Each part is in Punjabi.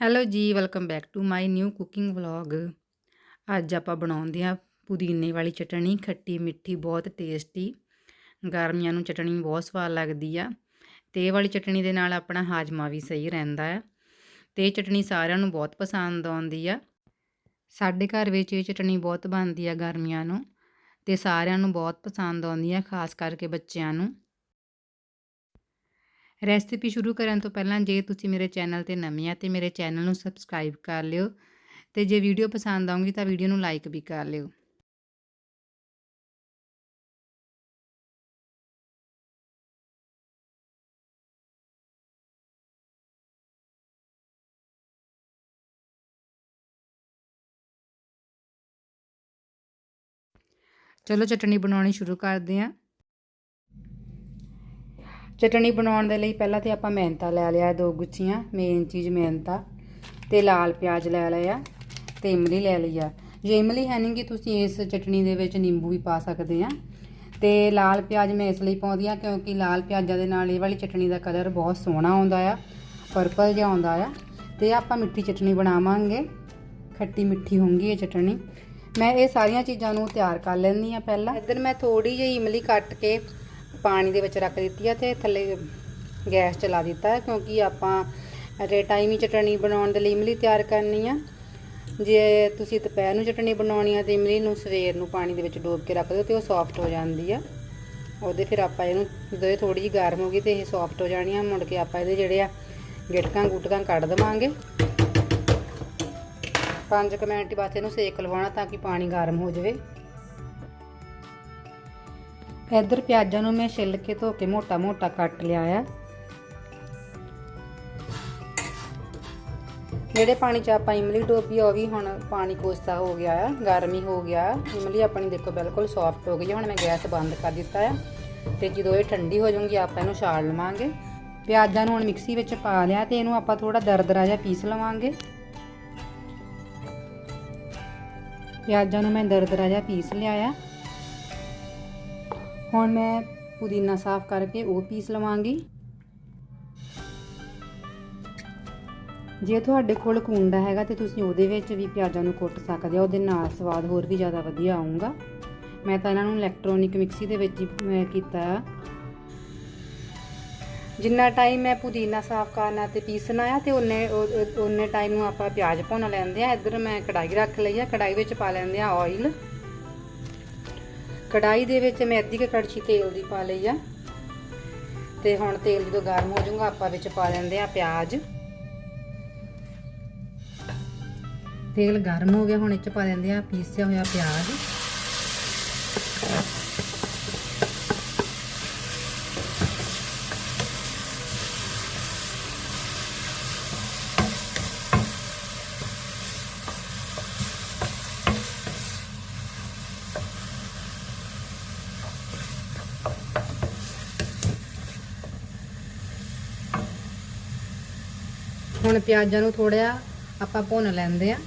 Hello ji welcome back to my new cooking vlog ਅੱਜ ਆਪਾਂ ਬਣਾਉਂਦੇ ਆ ਪੁਦੀਨੇ ਵਾਲੀ ਚਟਣੀ, ਖੱਟੀ ਮਿੱਠੀ, ਬਹੁਤ ਟੇਸਟੀ ਗਰਮੀਆਂ ਨੂੰ ਚਟਣੀ ਬਹੁਤ ਸਵਾਦ ਲੱਗਦੀ ਆ। ਤੇ ਇਹ ਵਾਲੀ ਚਟਣੀ ਦੇ ਨਾਲ ਆਪਣਾ ਹਾਜਮਾ ਵੀ ਸਹੀ ਰਹਿੰਦਾ ਹੈ ਤੇ ਇਹ ਚਟਣੀ ਸਾਰਿਆਂ ਨੂੰ ਬਹੁਤ ਪਸੰਦ ਆਉਂਦੀ ਆ। ਸਾਡੇ ਘਰ ਵਿੱਚ ਇਹ ਚਟਣੀ ਬਹੁਤ ਬਣਦੀ ਆ ਗਰਮੀਆਂ ਨੂੰ। ਤੇ ਸਾਰਿਆਂ ਨੂੰ ਬਹੁਤ ਪਸੰਦ ਆਉਂਦੀ ਆ, ਖਾਸ ਕਰਕੇ ਬੱਚਿਆਂ ਨੂੰ। ਰੈਸਿਪੀ ਸ਼ੁਰੂ ਕਰਨ ਤੋਂ ਪਹਿਲਾਂ ਜੇ ਤੁਸੀਂ ਮੇਰੇ ਚੈਨਲ ਤੇ ਨਵੇਂ ਆ ਤੇ ਮੇਰੇ ਚੈਨਲ ਨੂੰ ਸਬਸਕ੍ਰਾਈਬ ਕਰ ਲਿਓ ਤੇ ਜੇ ਵੀਡੀਓ ਪਸੰਦ ਆਉਂਗੀ ਤਾਂ ਵੀਡੀਓ ਨੂੰ ਲਾਈਕ ਵੀ ਕਰ ਲਿਓ। ਚਲੋ ਚਟਣੀ ਬਣਾਉਣੀ ਸ਼ੁਰੂ ਕਰਦੇ ਹਾਂ ਚਟਣੀ ਬਣਾਉਣ ਦੇ ਲਈ ਪਹਿਲਾਂ ਤੇ ਆਪਾਂ ਮਿਹਨਤਾਂ ਲੈ ਲਿਆ, ਦੋ ਗੁੱਛੀਆਂ ਮੇਨ ਚੀਜ਼ ਮਿਹਨਤਾਂ ਤੇ ਲਾਲ ਪਿਆਜ਼ ਲੈ ਲਿਆ ਤੇ ਇਮਲੀ ਲੈ ਲਈ ਆ। ਜੇ ਇਮਲੀ ਹੈ ਨਹੀਂ ਕਿ ਤੁਸੀਂ ਇਸ ਚਟਣੀ ਦੇ ਵਿੱਚ ਨਿੰਬੂ ਵੀ ਪਾ ਸਕਦੇ ਆ। ਤੇ ਲਾਲ ਪਿਆਜ਼ ਮੈਂ ਇਸ ਲਈ ਪਾਉਂਦੀ ਆ ਕਿਉਂਕਿ ਲਾਲ ਪਿਆਜ਼ਾਂ ਦੇ ਨਾਲ ਇਹ ਵਾਲੀ ਚਟਣੀ ਦਾ ਕਲਰ ਬਹੁਤ ਸੋਹਣਾ ਆਉਂਦਾ ਆ ਪਰਪਲ ਜਿਹਾ ਆਉਂਦਾ ਆ। ਤੇ ਆਪਾਂ ਮਿੱਠੀ ਚਟਣੀ ਬਣਾਵਾਂਗੇ, ਖੱਟੀ ਮਿੱਠੀ ਹੋਊਗੀ ਇਹ ਚਟਣੀ। ਮੈਂ ਇਹ ਸਾਰੀਆਂ ਚੀਜ਼ਾਂ ਨੂੰ ਤਿਆਰ ਕਰ ਲੈਂਦੀ ਆ ਪਹਿਲਾਂ। ਇੱਧਰ ਮੈਂ ਥੋੜੀ ਜਿਹੀ ਇਮਲੀ ਕੱਟ ਕੇ ਪਾਣੀ ਦੇ ਵਿੱਚ ਰੱਖ ਦਿੱਤੀ ਆ ਤੇ ਥੱਲੇ ਗੈਸ ਚਲਾ ਦਿੱਤਾ ਹੈ, ਕਿਉਂਕਿ ਆਪਾਂ ਅਜੇ ਟਾਈਮ ਹੀ ਚਟਣੀ ਬਣਾਉਣ ਦੇ ਲਈ ਇਮਲੀ ਤਿਆਰ ਕਰਨੀ ਆ। ਜੇ ਤੁਸੀਂ ਦੁਪਹਿਰ ਨੂੰ ਚਟਣੀ ਬਣਾਉਣੀ ਆ ਤੇ ਇਮਲੀ ਨੂੰ ਸਵੇਰ ਨੂੰ ਪਾਣੀ ਦੇ ਵਿੱਚ ਡੋਬ ਕੇ ਰੱਖ ਦਿਓ ਤੇ ਉਹ ਸੌਫਟ ਹੋ ਜਾਂਦੀ ਆ। ਉਹਦੇ ਫਿਰ ਆਪਾਂ ਇਹਨੂੰ ਜਦੋਂ ਇਹ ਥੋੜੀ ਜਿਹੀ ਗਰਮ ਹੋ ਗਈ ਤੇ ਇਹ ਸੌਫਟ ਹੋ ਜਾਣੀ ਆ, ਮੁੜ ਕੇ ਆਪਾਂ ਇਹਦੇ ਜਿਹੜੇ ਆ ਗਿਟਕਾਂ ਗੁਟਕਾਂ ਕੱਢ ਦਵਾਂਗੇ। 5 ਮਿੰਟ ਬਾਅਦ ਇਹਨੂੰ ਸੇਕ ਲਵਾਉਣਾ ਤਾਂ ਕਿ ਪਾਣੀ ਗਰਮ ਹੋ ਜਾਵੇ। ਇੱਧਰ ਪਿਆਜ਼ਾਂ ਨੂੰ ਮੈਂ ਛਿੱਲ ਕੇ ਧੋ ਕੇ ਮੋਟਾ-ਮੋਟਾ ਕੱਟ ਲਿਆ ਆ। ਜਿਹੜੇ ਪਾਣੀ 'ਚ ਆਪਾਂ ਇਮਲੀ ਡੋਬੀ ਉਹ ਵੀ ਹੁਣ ਪਾਣੀ ਕੋਸਾ ਹੋ ਗਿਆ ਆ, ਗਰਮੀ ਹੋ ਗਿਆ। ਇਮਲੀ ਆਪਣੀ ਦੇਖੋ ਬਿਲਕੁਲ ਸੌਫਟ ਹੋ ਗਈ ਹੁਣ ਮੈਂ ਗੈਸ ਬੰਦ ਕਰ ਦਿੱਤਾ ਆ। ਤੇ ਜਦੋਂ ਇਹ ਠੰਡੀ ਹੋ ਜਾਊਗੀ, ਆਪਾਂ ਇਹਨੂੰ ਛਾਲ ਲਵਾਂਗੇ। ਪਿਆਜ਼ਾਂ ਨੂੰ ਹੁਣ ਮਿਕਸੀ ਵਿੱਚ ਪਾ ਲਿਆ ਤੇ ਇਹਨੂੰ ਆਪਾਂ ਥੋੜਾ ਦਰਦਰਾ ਜਿਹਾ ਪੀਸ ਲਵਾਂਗੇ। ਪਿਆਜ਼ਾਂ ਨੂੰ ਮੈਂ ਦਰਦਰਾ ਜਿਹਾ ਪੀਸ ਲਿਆ ਆ। ਹੁਣ ਮੈਂ ਪੁਦੀਨਾ ਸਾਫ਼ ਕਰਕੇ ਉਹ ਪੀਸ ਲਵਾਂਗੀ। ਜੇ ਤੁਹਾਡੇ ਕੋਲ ਕੁੰਡਾ ਹੈਗਾ ਤੇ ਤੁਸੀਂ ਉਹਦੇ ਵਿੱਚ ਵੀ ਪਿਆਜ਼ਾਂ ਨੂੰ ਕੁੱਟ ਸਕਦੇ ਹੋ, ਉਹਦੇ ਨਾਲ ਸਵਾਦ ਹੋਰ ਵੀ ਜ਼ਿਆਦਾ ਵਧੀਆ ਆਊਗਾ। ਮੈਂ ਤਾਂ ਇਹਨਾਂ ਨੂੰ ਇਲੈਕਟ੍ਰੋਨਿਕ ਮਿਕਸੀ ਦੇ ਵਿੱਚ ਹੀ ਕੀਤਾ। ਜਿੰਨਾ ਟਾਈਮ ਮੈਂ ਪੁਦੀਨਾ ਸਾਫ਼ ਕਰਨਾ ਤੇ ਪੀਸਣਾ ਆ ਤੇ ਉਹਨੇ ਉਹਨੇ ਟਾਈਮ ਨੂੰ ਆਪਾਂ ਪਿਆਜ਼ ਭੁੰਨ ਲੈਂਦੇ ਆ। ਇੱਧਰ ਮੈਂ ਕੜਾਈ ਰੱਖ ਲਈ ਆ ਕੜਾਈ ਵਿੱਚ ਪਾ ਲੈਂਦੇ ਆ ਆਇਲ ਕੜਾਈ ਦੇ ਵਿੱਚ ਮੈਂ ਅੱਧੀ ਕੁ ਕੜਛੀ ਤੇਲ ਦੀ ਪਾ ਲਈ ਆ। ਤੇ ਹੁਣ ਤੇਲ ਜਦੋਂ ਗਰਮ ਹੋ ਜਾਊਗਾ, ਆਪਾਂ ਵਿੱਚ ਪਾ ਲੈਂਦੇ ਆ ਪਿਆਜ਼। ਤੇਲ ਗਰਮ ਹੋ ਗਿਆ, ਹੁਣ ਇਹ ਚ ਪਾ ਲੈਂਦੇ ਆ, ਪੀਸਿਆ ਹੋਇਆ ਪਿਆਜ਼। ਹੁਣ ਪਿਆਜ਼ਾਂ ਨੂੰ ਥੋੜਾ ਆਪਾਂ ਭੁੰਨ ਲੈਂਦੇ ਆ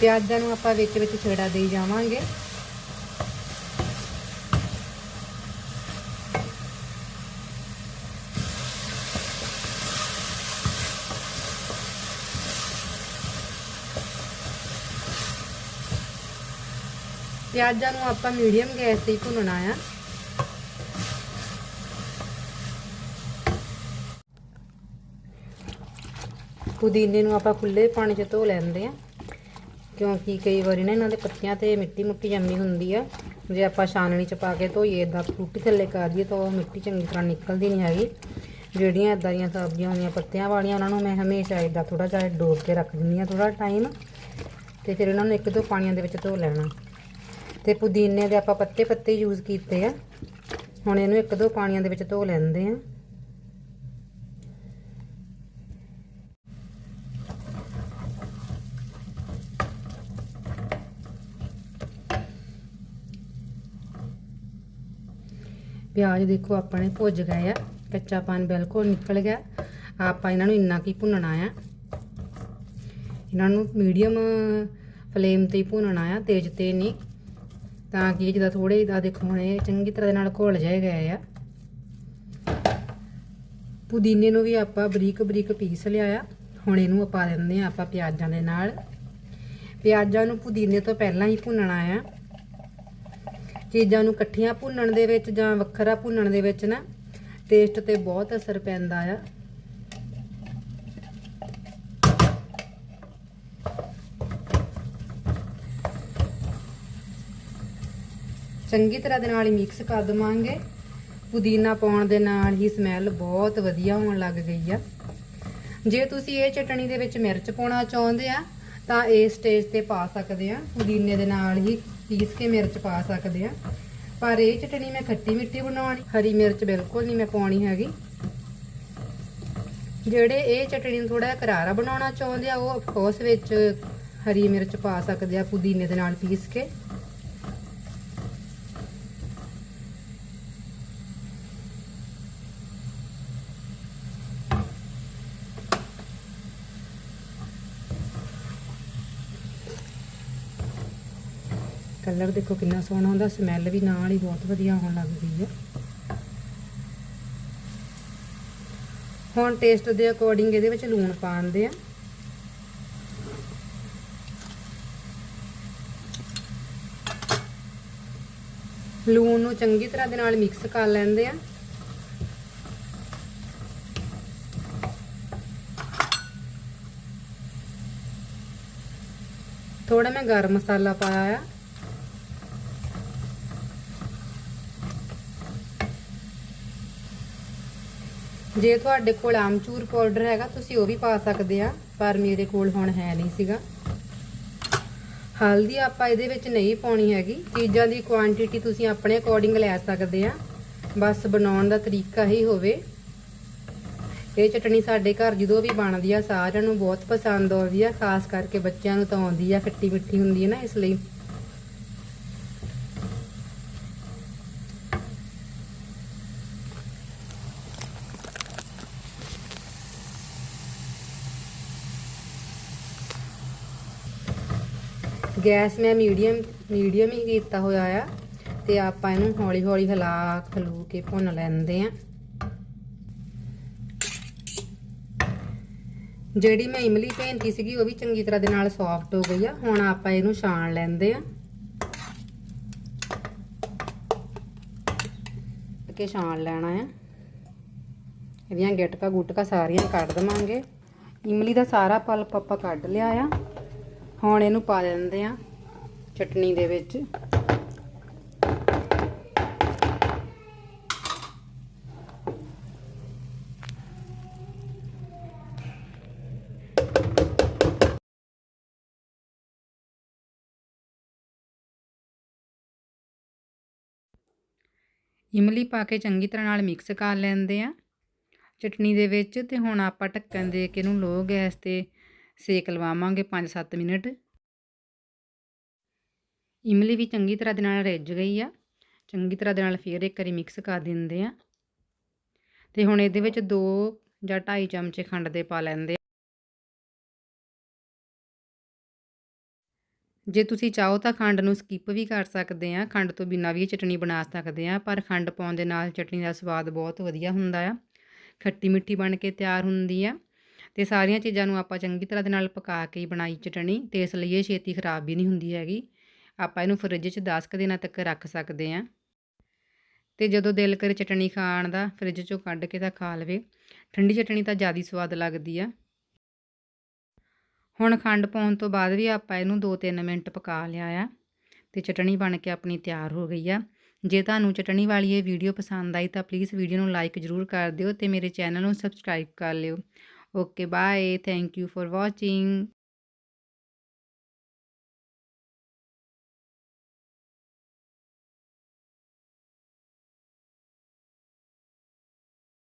ਪਿਆਜ਼ਾਂ ਨੂੰ ਆਪਾਂ ਵਿੱਚ ਵਿੱਚ ਛੇੜਾ ਦੇਈ ਜਾਵਾਂਗੇ ਪਿਆਜ਼ਾਂ ਨੂੰ ਆਪਾਂ ਮੀਡੀਅਮ ਗੈਸ ਤੇ ਭੁੰਨਣਾ ਆ ਪੁਦੀਨੇ ਨੂੰ ਆਪਾਂ ਖੁੱਲੇ ਪਾਣੀ 'ਚ ਧੋ ਲੈਂਦੇ ਆ ਕਿਉਂਕਿ ਕਈ ਵਾਰੀ ਨਾ ਇਹਨਾਂ ਦੇ ਪੱਤੀਆਂ ਤੇ ਮਿੱਟੀ ਮੁੱਟੀ ਜੰਮੀ ਹੁੰਦੀ ਆ। ਜੇ ਆਪਾਂ ਛਾਨਣੀ 'ਚ ਪਾ ਕੇ ਧੋਈਏ ਇਦਾਂ ਫਰੂਟੀ ਥੱਲੇ ਕਰ ਦਈਏ ਤਾਂ ਉਹ ਮਿੱਟੀ ਚੰਗੀ ਤਰ੍ਹਾਂ ਨਿਕਲਦੀ ਨਹੀਂ ਹੈਗੀ। ਜਿਹੜੀਆਂ ਇਦਾਂ ਦੀਆਂ ਸਬਜ਼ੀਆਂ ਹੁੰਦੀਆਂ ਪੱਤਿਆਂ ਵਾਲੀਆਂ, ਉਹਨਾਂ ਨੂੰ ਮੈਂ ਹਮੇਸ਼ਾ ਇਦਾਂ ਥੋੜਾ ਜਿਹਾ ਡੋਬ ਕੇ ਰੱਖ ਦਿੰਦੀ ਆ ਥੋੜਾ ਟਾਈਮ। ਤੇ ਫਿਰ ਇਹਨਾਂ ਨੂੰ ਇੱਕ ਦੋ ਪਾਣੀਆਂ ਦੇ ਵਿੱਚ ਧੋ ਲੈਣਾ। ਤੇ ਪੁਦੀਨੇ ਦੇ ਆਪਾਂ ਪੱਤੇ ਪੱਤੇ ਯੂਜ਼ ਕੀਤੇ ਆ। ਹੁਣ ਇਹਨੂੰ ਇੱਕ ਦੋ ਪਾਣੀਆਂ ਦੇ ਵਿੱਚ ਧੋ ਲੈਂਦੇ ਆ ਪਿਆਜ਼ ਦੇਖੋ ਆਪਣੇ ਭੁੱਜ ਗਏ ਆ। ਕੱਚਾਪਨ ਬਿਲਕੁਲ ਨਿਕਲ ਗਿਆ। ਆਪਾਂ ਇਹਨਾਂ ਨੂੰ ਇੰਨਾ ਕੀ ਭੁੰਨਣਾ ਆ? ਇਹਨਾਂ ਨੂੰ ਮੀਡੀਅਮ ਫਲੇਮ ਤੇ ਹੀ ਭੁੰਨਣਾ ਆ, ਤੇਜ਼ ਤੇ ਨਹੀਂ। ਤਾਂ ਕਿ ਜਿਹਦਾ ਥੋੜੇ ਦਾ ਦੇਖੋ, ਹੁਣ ਇਹ ਚੰਗੀ ਤਰ੍ਹਾਂ ਦੇ ਨਾਲ ਘੁਲ ਜਾਏ ਗਏ ਆ। ਪੁਦੀਨੇ ਨੂੰ ਵੀ ਆਪਾਂ ਬਰੀਕ ਬਰੀਕ ਪੀਸ ਲਿਆ ਆ। ਹੁਣ ਇਹਨੂੰ ਪਾ ਦਿੰਦੇ ਆ ਆਪਾਂ ਪਿਆਜ਼ਾਂ ਦੇ ਨਾਲ। ਪਿਆਜ਼ਾਂ ਨੂੰ ਪੁਦੀਨੇ ਤੋਂ ਪਹਿਲਾਂ ਹੀ ਭੁੰਨਣਾ ਆ। ਚੀਜ਼ਾਂ ਨੂੰ ਇਕੱਠੀਆਂ ਭੁੰਨਣ ਦੇ ਵਿੱਚ ਜਾਂ ਵੱਖਰਾ ਭੁੰਨਣ ਦੇ ਵਿੱਚ ਨਾ ਟੇਸਟ ਤੇ ਬਹੁਤ ਅਸਰ ਪੈਂਦਾ ਆ। ਚੰਗੀ ਤਰ੍ਹਾਂ ਦੇ ਨਾਲ ਹੀ ਮਿਕਸ ਕਰ ਦਵਾਂਗੇ। ਪੁਦੀਨਾ ਪਾਉਣ ਦੇ ਨਾਲ ਹੀ ਸਮੈਲ ਬਹੁਤ ਵਧੀਆ ਹੋਣ ਲੱਗ ਗਈ ਆ। ਜੇ ਤੁਸੀਂ ਇਹ ਚਟਣੀ ਦੇ ਵਿੱਚ ਮਿਰਚ ਪਾਉਣਾ ਚਾਹੁੰਦੇ ਆ, ਤਾਂ ਇਸ ਸਟੇਜ ਤੇ ਪਾ ਸਕਦੇ ਆ। ਪੁਦੀਨੇ ਦੇ ਨਾਲ ਹੀ ਪੀਸ ਕੇ ਮਿਰਚ ਪਾ ਸਕਦੇ ਆ। ਪਰ ਇਹ ਚਟਣੀ ਮੈਂ ਖੱਟੀ ਮਿੱਠੀ ਬਣਾਉਣੀ, ਹਰੀ ਮਿਰਚ ਬਿਲਕੁਲ ਨਹੀਂ ਮੈਂ ਪਾਉਣੀ ਹੈਗੀ। ਜਿਹੜੇ ਇਹ ਚਟਣੀ ਨੂੰ ਥੋੜਾ ਕਰਾਰਾ ਬਣਾਉਣਾ ਚਾਹੁੰਦੇ ਆ, ਉਹ ਅਫਕੋਰਸ ਵਿੱਚ ਹਰੀ ਮਿਰਚ ਪਾ ਸਕਦੇ ਆ ਪੁਦੀਨੇ ਦੇ ਨਾਲ ਪੀਸ ਕੇ। ਕਲਰ ਦੇਖੋ ਕਿੰਨਾ ਸੋਹਣਾ ਹੁੰਦਾ ਸਮੈਲ ਵੀ ਨਾਲ ਹੀ ਬਹੁਤ ਵਧੀਆ ਆਉਣ ਲੱਗ ਗਈ ਹੈ। ਹੁਣ ਟੇਸਟ ਦੇ ਅਕੋਰਡਿੰਗ ਇਹਦੇ ਵਿੱਚ ਲੂਣ ਪਾਉਂਦੇ ਆ ਲੂਣ ਨੂੰ ਚੰਗੀ ਤਰ੍ਹਾਂ ਦੇ ਨਾਲ ਮਿਕਸ ਕਰ ਲੈਂਦੇ ਆ ਥੋੜਾ ਮੈਂ ਗਰਮ ਮਸਾਲਾ ਪਾਇਆ ਆ। ਜੇ ਤੁਹਾਡੇ ਕੋਲ ਆਮਚੂਰ ਪਾਊਡਰ ਹੈਗਾ, ਤੁਸੀਂ ਉਹ ਵੀ ਪਾ ਸਕਦੇ ਆ, ਪਰ ਮੇਰੇ ਕੋਲ ਹੁਣ ਹੈ ਨਹੀਂ ਸੀਗਾ। ਹਲਦੀ ਆਪਾਂ ਇਹਦੇ ਵਿੱਚ ਨਹੀਂ ਪਾਉਣੀ ਹੈਗੀ। ਚੀਜ਼ਾਂ ਦੀ ਕੁਆਂਟੀਟੀ ਤੁਸੀਂ ਆਪਣੇ ਅਕੋਰਡਿੰਗ ਲੈ ਸਕਦੇ ਆ। ਬਸ ਬਣਾਉਣ ਦਾ ਤਰੀਕਾ ਹੀ ਹੋਵੇ। ਇਹ ਚਟਣੀ ਸਾਡੇ ਘਰ ਜਦੋਂ ਵੀ ਬਣਦੀ ਆ, ਸਾਰਿਆਂ ਨੂੰ ਬਹੁਤ ਪਸੰਦ ਆਉਂਦੀ ਆ, ਖਾਸ ਕਰਕੇ ਬੱਚਿਆਂ ਨੂੰ ਤਾਂ ਆਉਂਦੀ ਆ, ਖੱਟੀ ਮਿੱਠੀ ਹੁੰਦੀ ਹੈ ਨਾ, ਇਸ ਲਈ ਗੈਸ ਮੈਂ ਮੀਡੀਅਮ ਮੀਡੀਅਮ ਹੀ ਕੀਤਾ ਹੋਇਆ ਆ ਤੇ ਆਪਾਂ ਇਹਨੂੰ ਹੌਲੀ ਹੌਲੀ ਹਿਲਾ ਖਲੂ ਕੇ ਭੁੰਨ ਲੈਂਦੇ ਆ। ਜਿਹੜੀ ਮੈਂ ਇਮਲੀ ਭੇਂਤੀ ਸੀਗੀ, ਉਹ ਵੀ ਚੰਗੀ ਤਰ੍ਹਾਂ ਦੇ ਨਾਲ ਸੌਫਟ ਹੋ ਗਈ ਆ। ਹੁਣ ਆਪਾਂ ਇਹਨੂੰ ਛਾਣ ਲੈਂਦੇ ਆ। ਕੇ ਛਾਣ ਲੈਣਾ ਆ। ਇਹਦੀਆਂ ਗਿਟਕਾ ਗੁਟਕਾ ਸਾਰੀਆਂ ਕੱਢ ਦਵਾਂਗੇ। ਇਮਲੀ ਦਾ ਸਾਰਾ ਪਲਪ ਆਪਾਂ ਕੱਢ ਲਿਆ ਆ। ਹੁਣ ਇਹਨੂੰ ਪਾ ਦਿੰਦੇ ਆ ਚਟਨੀ ਦੇ ਵਿੱਚ। ਇਮਲੀ ਪਾ ਕੇ ਚੰਗੀ ਤਰ੍ਹਾਂ ਨਾਲ ਮਿਕਸ ਕਰ ਲੈਂਦੇ ਆ ਚਟਨੀ ਦੇ ਵਿੱਚ ਤੇ ਹੁਣ ਆਪਾਂ ਢੱਕਣ ਦੇ ਕੇ ਇਹਨੂੰ ਲੋ ਗੈਸ ਤੇ ਸੇਕ ਲਵਾਵਾਂਗੇ 5-7 ਮਿੰਟ। ਇਮਲੀ ਵੀ ਚੰਗੀ ਤਰ੍ਹਾਂ ਦੇ ਨਾਲ ਰਿੱਝ ਗਈ ਆ। ਚੰਗੀ ਤਰ੍ਹਾਂ ਦੇ ਨਾਲ ਫੇਰ ਇੱਕ ਵਾਰੀ ਮਿਕਸ ਕਰ ਦਿੰਦੇ ਆ। ਤੇ ਹੁਣ ਇਹਦੇ ਵਿੱਚ 2 ਜਾਂ 2.5 ਚਮਚੇ ਖੰਡ ਦੇ ਪਾ ਲੈਂਦੇ ਜੇ ਤੁਸੀਂ ਚਾਹੋ ਤਾਂ ਖੰਡ ਨੂੰ ਸਕਿਪ ਵੀ ਕਰ ਸਕਦੇ ਆ। ਖੰਡ ਤੋਂ ਬਿਨਾਂ ਵੀ ਇਹ ਚਟਣੀ ਬਣਾ ਸਕਦੇ ਆ, ਪਰ ਖੰਡ ਪਾਉਣ ਦੇ ਨਾਲ ਚਟਣੀ ਦਾ ਸਵਾਦ ਬਹੁਤ ਵਧੀਆ ਹੁੰਦਾ ਆ। ਖੱਟੀ ਮਿੱਠੀ ਬਣ ਕੇ ਤਿਆਰ ਹੁੰਦੀ ਆ। ਤੇ ਸਾਰੀਆਂ ਚੀਜ਼ਾਂ ਨੂੰ ਆਪਾਂ ਚੰਗੀ ਤਰ੍ਹਾਂ ਦੇ ਨਾਲ ਪਕਾ ਕੇ ਹੀ ਬਣਾਈ ਚਟਣੀ ਤੇ ਇਸ ਲਈ ਇਹ ਛੇਤੀ ਖਰਾਬ ਵੀ ਨਹੀਂ ਹੁੰਦੀ ਹੈਗੀ। ਆਪਾਂ ਇਹਨੂੰ ਫਰਿੱਜ 'ਚ 10 ਕੁ ਦਿਨਾਂ ਤੱਕ ਰੱਖ ਸਕਦੇ ਆ ਤੇ ਜਦੋਂ ਦਿਲ ਕਰੇ ਚਟਣੀ ਖਾਣ ਦਾ ਫਰਿੱਜ 'ਚੋਂ ਕੱਢ ਕੇ ਤਾਂ ਖਾ ਲਵੇ। ਠੰਡੀ ਚਟਣੀ ਤਾਂ ਜ਼ਿਆਦਾ ਸਵਾਦ ਲੱਗਦੀ ਆ। ਹੁਣ ਖੰਡ ਪਾਉਣ ਤੋਂ ਬਾਅਦ ਵੀ ਆਪਾਂ ਇਹਨੂੰ 2-3 ਮਿੰਟ ਪਕਾ ਲਿਆ ਆ ਤੇ ਚਟਣੀ ਬਣ ਕੇ ਆਪਣੀ ਤਿਆਰ ਹੋ ਗਈ ਆ। ਜੇ ਤੁਹਾਨੂੰ ਚਟਣੀ ਵਾਲੀ ਇਹ ਵੀਡੀਓ ਪਸੰਦ ਆਈ ਤਾਂ ਪਲੀਜ਼ ਵੀਡੀਓ ਨੂੰ ਲਾਈਕ ਜ਼ਰੂਰ ਕਰ ਦਿਓ ਤੇ ਮੇਰੇ ਚੈਨਲ ਨੂੰ ਸਬਸਕ੍ਰਾਈਬ ਕਰ ਲਿਓ। Okay, bye. Thank you for watching.